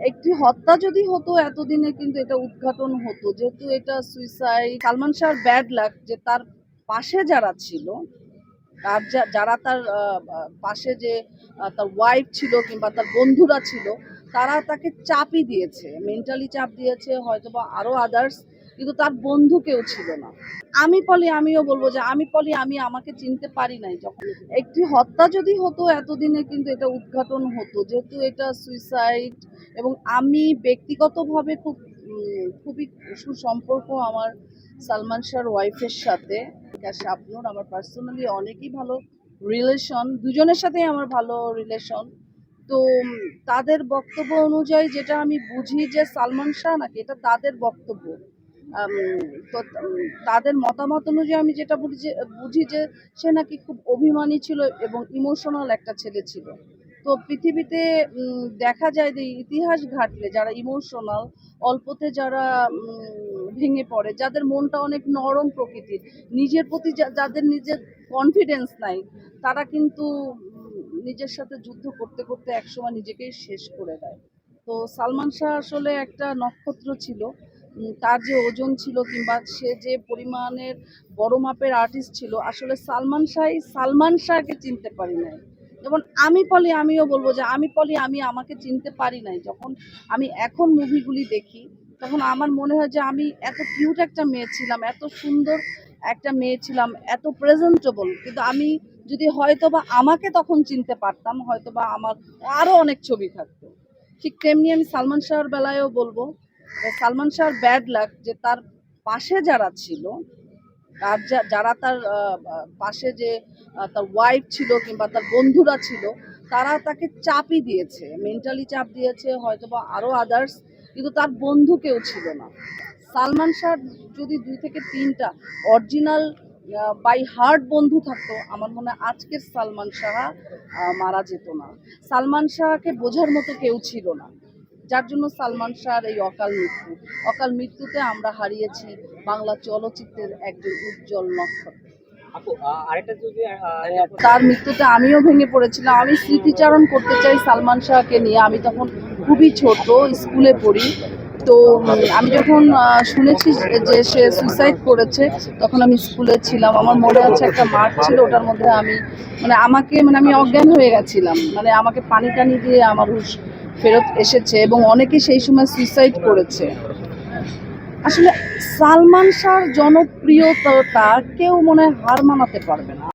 একটি হত্যা যদি হতো এতদিনে কিন্তু এটা উদ্ঘাটন হতো। যেহেতু এটা সুইসাইড সালমান শাহর ব্যাড লাক যে তার পাশে যারা ছিল, তার যারা তার পাশে যে তার ওয়াইফ ছিল কিংবা তার বন্ধুরা ছিল, তারা তাকে চাপই দিয়েছে। মেন্টালি চাপ দিয়েছে হয়তো বা আরও আদার্স কিন্তু তার বন্ধু কেউ ছিল না। আমি পলি, আমিও বলব যে আমি পলি, আমি আমাকে চিনতে পারি নাই যখন। একটি হত্যা যদি হতো এতদিনে কিন্তু এটা উদ্ঘাটন হতো, যেহেতু এটা সুইসাইড এবং আমি ব্যক্তিগতভাবে খুব খুবই সুসম্পর্ক আমার সালমান শাহর ওয়াইফের সাথে। শাবনুর আমার পার্সোনালি অনেকই ভালো রিলেশন দুজনের সাথেই আমার ভালো রিলেশন তো তাদের বক্তব্য অনুযায়ী যেটা আমি বুঝি যে সালমান শাহ নাকি, এটা তাদের বক্তব্য। তো তাদের মতামত অনুযায়ী আমি যেটা বুঝি যে বুঝি যে সে নাকি খুব অভিমানী ছিল এবং ইমোশনাল একটা ছেলে ছিল। তো পৃথিবীতে দেখা যায় যে ইতিহাস ঘাটলে যারা ইমোশনাল অল্পতে যারা ভেঙে পড়ে, যাদের মনটা অনেক নরম প্রকৃতির, নিজের প্রতি যাদের নিজের কনফিডেন্স নাই, তারা কিন্তু নিজের সাথে যুদ্ধ করতে করতে একসময় নিজেকেই শেষ করে দেয়। তো সালমান শাহ আসলে একটা নক্ষত্র ছিল। তার যে ওজন ছিল কিংবা সে যে পরিমাণের বড় মাপের আর্টিস্ট ছিল, আসলে সালমান শাহ সালমান শাহকে চিনতে পারি নাই। যেমন আমি পলি, আমিও বলব যে আমি পলি, আমি আমাকে চিনতে পারি নাই। যখন আমি এখন মুভিগুলি দেখি, তখন আমার মনে হয় যে আমি এত কিউট একটা মেয়ে ছিলাম, এত সুন্দর একটা মেয়ে ছিলাম, এত প্রেজেন্টেবল কিন্তু আমি যদি হয়তো বা আমাকে তখন চিনতে পারতাম হয়তো বা আমার আরও অনেক ছবি থাকতো। ঠিক তেমনি আমি সালমান শাহর বেলায়ও বলব সালমান শাহর ব্যাড লাক যে তার পাশে যারা ছিল, তার যারা তার পাশে যে তার ওয়াইফ ছিল কিংবা তার বন্ধুরা ছিল, তারা তাকে চাপই দিয়েছে মেন্টালি চাপ দিয়েছে হয়তো বা আরও আদার্স কিন্তু তার বন্ধু কেউ ছিল না। সালমান শাহ যদি দুই থেকে তিনটা অরিজিনাল বাই হার্ট বন্ধু থাকতো, আমার মনে হয় আজকের সালমান শাহ মারা যেত না। সালমান শাহকে বোঝার মতো কেউ ছিল না। যার জন্য সালমান শাহর এই অকাল মৃত্যু। অকাল মৃত্যুতে আমরা হারিয়েছি বাংলা চলচ্চিত্রের একজন উজ্জ্বল নক্ষত্র। তার মৃত্যুতে আমিও ভেঙে পড়েছিলাম। আমি স্মৃতিচারণ করতে চাই সালমান শাহকে নিয়ে। আমি তখন খুবই ছোট স্কুলে পড়ি। তো আমি যখন শুনেছি যে সে সুইসাইড করেছে তখন আমি স্কুলে ছিলাম। আমার মনে আছে একটা মাঠ ছিল ওটার মধ্যে আমি মানে আমাকে মানে আমি অজ্ঞান হয়ে গেছিলাম। মানে আমাকে পানি টানি দিয়ে আমার হুশ ফেরত এসেছে এবং অনেকে সেই সময় সুইসাইড করেছে। আসলে সালমান শাহর জনপ্রিয়তা কেউ মনে হার মানাতে পারবে না।